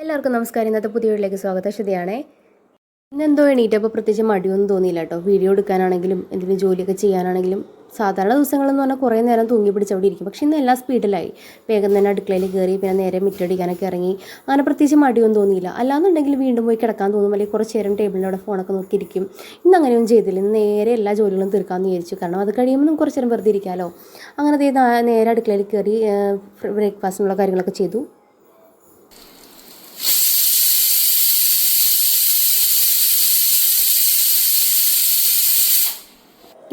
എല്ലാവർക്കും നമസ്കാരം. ഇന്നത്തെ പുതിയ വീട്ടിലേക്ക് സ്വാഗതം. ശ്രുതിയാണേ. ഇന്നെന്തോ എണീറ്റപ്പോൾ പ്രത്യേകിച്ച് മടിയൊന്നും തോന്നിയില്ല കേട്ടോ. വീഡിയോ എടുക്കാനാണെങ്കിലും എന്തെങ്കിലും ജോലിയൊക്കെ ചെയ്യാനാണെങ്കിലും സാധാരണ ദിവസങ്ങളെന്ന് പറഞ്ഞാൽ കുറേ നേരം തൂങ്ങി പിടിച്ച് അവിടെ ഇരിക്കും. പക്ഷേ ഇന്ന് എല്ലാം സ്പീഡിലായി. വേഗം തന്നെ അടുക്കളയിൽ കയറി പിന്നെ നേരെ മുറ്റടിക്കാനൊക്കെ ഇറങ്ങി. അങ്ങനെ പ്രത്യേകിച്ച് മടിയൊന്നും തോന്നിയില്ല. അല്ലാന്നുണ്ടെങ്കിൽ വീണ്ടും പോയി കിടക്കാൻ തോന്നും. അല്ലെങ്കിൽ കുറച്ച് നേരം ടേബിളിനോട് ഫോണൊക്കെ നോക്കിയിരിക്കും. ഇന്ന് അങ്ങനെയൊന്നും ചെയ്തില്ല. നേരെ എല്ലാ ജോലികളും തീർക്കാമെന്ന് വിചാരിച്ചു. കാരണം അത് കഴിയുമ്പോൾ കുറച്ച് നേരം വെറുതെ ഇരിക്കാമല്ലോ അങ്ങനെ നേരെ അടുക്കളയിൽ കയറി ബ്രേക്ക്ഫാസ്റ്റിനുള്ള കാര്യങ്ങളൊക്കെ ചെയ്തു.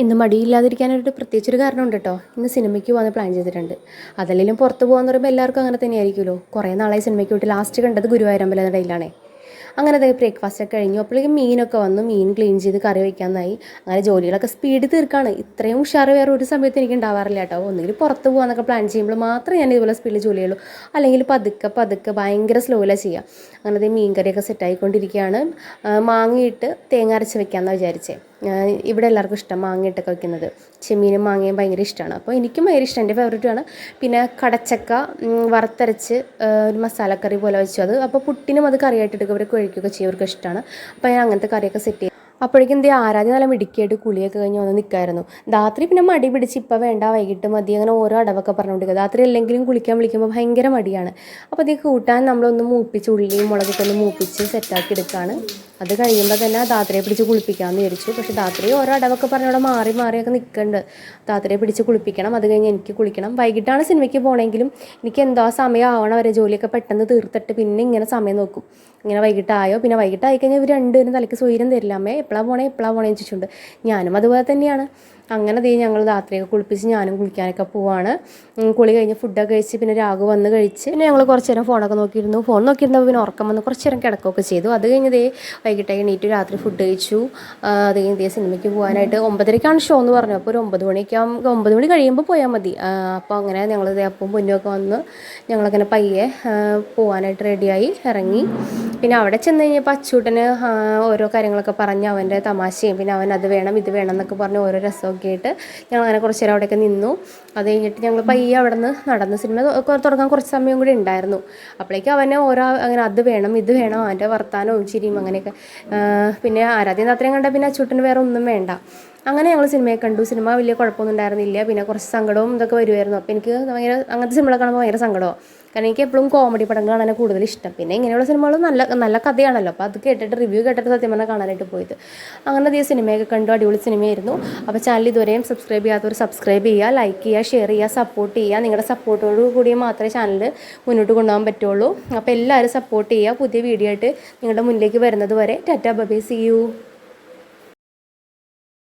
ഇന്ന് മടിയില്ലാതിരിക്കാനായിട്ട് പ്രത്യേകിച്ചൊരു കാരണമുണ്ട് കേട്ടോ ഇന്ന് സിനിമയ്ക്ക് പോകാൻ പ്ലാൻ ചെയ്തിട്ടുണ്ട്. അതല്ലെങ്കിലും പുറത്ത് പോകാന്ന് പറയുമ്പോൾ എല്ലാവർക്കും അങ്ങനെ തന്നെ ആയിരിക്കുമല്ലോ കുറേ നാളായി സിനിമയ്ക്ക് പോയിട്ട് ലാസ്റ്റ് കണ്ടത് ഗുരുവായൂരമ്പലം ഇടയിലാണേ അങ്ങനെ അതായത് ബ്രേക്ക്ഫാസ്റ്റ് ഒക്കെ കഴിഞ്ഞു. അപ്പോഴേക്കും മീനൊക്കെ വന്നു. മീൻ ക്ലീൻ ചെയ്ത് കറി വയ്ക്കാനായി അങ്ങനെ ജോലികളൊക്കെ സ്പീഡ് തീർക്കാണ്. ഇത്രയും ഉഷാറ് വേറെ ഒരു സമയത്ത് എനിക്ക് ഉണ്ടാവാറില്ല കേട്ടോ ഒന്നുകിൽ പുറത്ത് പോകാന്നൊക്കെ പ്ലാൻ ചെയ്യുമ്പോൾ മാത്രമേ ഞാൻ ഇതുപോലെ സ്പീഡിൽ ജോലി ചെയ്യുള്ളൂ അല്ലെങ്കിൽ പതുക്കെ പതുക്കെ ഭയങ്കര സ്ലോയിലാണ് ചെയ്യുക അങ്ങനെ അതായത് മീൻ കറിയൊക്കെ സെറ്റായിക്കൊണ്ടിരിക്കുകയാണ് മാങ്ങയിട്ട് തേങ്ങ അരച്ച് വെക്കാമെന്നാണ് വിചാരിച്ചേ. ഇവിടെ എല്ലാവർക്കും ഇഷ്ടം മാങ്ങയിട്ടൊക്കെ വെക്കുന്നത്. ചെമ്മീനും മാങ്ങയും ഭയങ്കര ഇഷ്ടമാണ്. അപ്പോൾ എനിക്കും ഭയങ്കര ഇഷ്ടം. എന്റെ ഫേവറേറ്റുമാണ് പിന്നെ കടച്ചക്ക വറുത്തരച്ച് ഒരു മസാലക്കറി പോലെ വെച്ചു. അത് അപ്പോൾ പുട്ടിനും അത് കറിയായിട്ട് എടുക്കുക അവർക്ക് കഴിക്കുകയൊക്കെ ചെയ്യും. ഇഷ്ടമാണ്. അപ്പോൾ ഞാൻ അങ്ങനത്തെ കറിയൊക്കെ സെറ്റ് ചെയ്യും. അപ്പോഴേക്കും എന്ത് ആരാധ്യ നല്ല മിടുക്കിയായിട്ട് കുളിയൊക്കെ കഴിഞ്ഞ് വന്ന് നിൽക്കായിരുന്നു. രാത്രി പിന്നെ മടി പിടിച്ച് ഇപ്പം വേണ്ട വൈകിട്ട് മതി അങ്ങനെ ഓരോ അടവൊക്കെ പറഞ്ഞുകൊണ്ടിരിക്കുക. രാത്രി അല്ലെങ്കിലും കുളിക്കാൻ വിളിക്കുമ്പോൾ ഭയങ്കര മടിയാണ്. അപ്പോൾ അത് കൂട്ടാൻ നമ്മളൊന്ന് മൂപ്പിച്ച് ഉള്ളിയും മുളകൊക്കെ ഒന്ന് മൂപ്പിച്ച് സെറ്റാക്കി എടുക്കുകയാണ്. അത് കഴിയുമ്പോൾ തന്നെ ധാത്രിയെ പിടിച്ച് കുളിപ്പിക്കാമെന്ന് വിചാരിച്ചു. പക്ഷേ ധാത്രി ഓരോ അടവൊക്കെ പറഞ്ഞവിടെ മാറി മാറിയൊക്കെ നിൽക്കുന്നുണ്ട് ധാത്രിയെ പിടിച്ച് കുളിപ്പിക്കണം. അത് കഴിഞ്ഞ് എനിക്ക് കുളിക്കണം. വൈകിട്ടാണ് സിനിമയ്ക്ക് പോകണമെങ്കിലും എനിക്ക് എന്തോ സമയം ആവണം വരെ ജോലിയൊക്കെ പെട്ടെന്ന് തീർത്തിട്ട് പിന്നെ ഇങ്ങനെ സമയം നോക്കും. ഇങ്ങനെ വൈകിട്ടായോ? പിന്നെ വൈകിട്ടായി കഴിഞ്ഞാൽ ഇവർ രണ്ടുപേരും തലയ്ക്ക് സ്വൈരം തരില്ല. അമ്മേ എപ്പോഴാണ് പോണേ? എപ്പോഴാണ് പോണേ ചോദിച്ചിട്ടുണ്ട്. ഞാനും അതുപോലെ തന്നെയാണ്. അങ്ങനെ ദേ ഞങ്ങൾ രാത്രിയൊക്കെ കുളിപ്പിച്ച് ഞാനും കുളിക്കാനൊക്കെ പോവാണ്. കുളി കഴിഞ്ഞ് ഫുഡൊക്കെ കഴിച്ച് പിന്നെ രാഘു വന്ന് കഴിച്ച് പിന്നെ ഞങ്ങൾ കുറച്ച് നേരം ഫോണൊക്കെ നോക്കിയിരുന്നു. ഫോൺ നോക്കിയിരുന്നപ്പോൾ പിന്നെ ഉറക്കം വന്ന് കുറച്ച് നേരം കിടക്കുകയൊക്കെ ചെയ്തു. അത് കഴിഞ്ഞ് ദേ വൈകിട്ട് എണീറ്റ് രാത്രി ഫുഡ് കഴിച്ചു. അത് കഴിഞ്ഞ് സിനിമയ്ക്ക് പോകാനായിട്ട് ഒമ്പതരയ്ക്കാണ് ഷോ എന്ന് പറഞ്ഞു അപ്പോൾ ഒരു ഒമ്പത് മണിയൊക്കെ ആകുമ്പോൾ ഒമ്പത് മണി കഴിയുമ്പോൾ പോയാൽ മതി. അപ്പോൾ അങ്ങനെ ഞങ്ങൾ അപ്പം പൊന്നുമൊക്കെ വന്ന് ഞങ്ങളങ്ങനെ പയ്യെ പോകാനായിട്ട് റെഡിയായി ഇറങ്ങി. പിന്നെ അവിടെ ചെന്ന് കഴിഞ്ഞപ്പോൾ അച്ചൂട്ടന് ഓരോ കാര്യങ്ങളൊക്കെ പറഞ്ഞ് അവന്റെ തമാശയും പിന്നെ അവൻ അത് വേണം ഇത് വേണം എന്നൊക്കെ പറഞ്ഞ് ഓരോ രസമൊക്കെ ആയിട്ട് ഞങ്ങൾ അങ്ങനെ കുറച്ച് നേരം അവിടെയൊക്കെ നിന്നു. അത് കഴിഞ്ഞിട്ട് ഞങ്ങൾ പയ്യെ അവിടെ നിന്ന് നടന്ന് സിനിമ തുടങ്ങാൻ കുറച്ച് സമയം കൂടി ഉണ്ടായിരുന്നു. അപ്പോഴേക്കും അവനെ ഓരോ അങ്ങനെ അത് വേണം ഇത് വേണം അവന്റെ വർത്താനവും ചിരിയും അങ്ങനെയൊക്കെ. പിന്നെ ആരാധ്യം അത്രയും കണ്ട പിന്നെ അച്ചൂട്ടന് വേറെ ഒന്നും വേണ്ട. അങ്ങനെ ഞങ്ങൾ സിനിമയെ കണ്ടു. സിനിമ വലിയ കുഴപ്പമൊന്നും ഉണ്ടായിരുന്നില്ല. പിന്നെ കുറച്ച് സങ്കടവും ഇതൊക്കെ വരുമായിരുന്നു അപ്പോൾ എനിക്ക് ഭയങ്കര അങ്ങനത്തെ സിനിമകളൊക്കെ കാണുമ്പോൾ ഭയങ്കര സങ്കടമാണ് കാരണം എനിക്ക് എപ്പോഴും കോമഡി പടം കാണാനാണ് കൂടുതൽ ഇഷ്ടം. പിന്നെ ഇങ്ങനെയുള്ള സിനിമകൾ നല്ല നല്ല കഥയാണല്ലോ. അപ്പോൾ അത് കേട്ടിട്ട് റിവ്യൂ കേട്ടിട്ട് സത്യം പറഞ്ഞാൽ കാണാനായിട്ട് പോയത്. അങ്ങനെ അധികം സിനിമയൊക്കെ കണ്ടു അടിപൊളി സിനിമയായിരുന്നു. അപ്പോൾ ചാനൽ ഇതുവരെയും സബ്സ്ക്രൈബ് ചെയ്യാത്തവർ സബ്സ്ക്രൈബ് ചെയ്യുക ലൈക്ക് ചെയ്യുക ഷെയർ ചെയ്യുക സപ്പോർട്ട് ചെയ്യുക. നിങ്ങളുടെ സപ്പോർട്ടോട് കൂടി മാത്രമേ ചാനൽ മുന്നോട്ട് കൊണ്ടുപോകാൻ പറ്റുള്ളൂ. അപ്പോൾ എല്ലാവരും സപ്പോർട്ട് ചെയ്യുക. പുതിയ വീഡിയോ ആയിട്ട് നിങ്ങളുടെ മുന്നിലേക്ക് വരുന്നത് വരെ. Tata ബബേ C U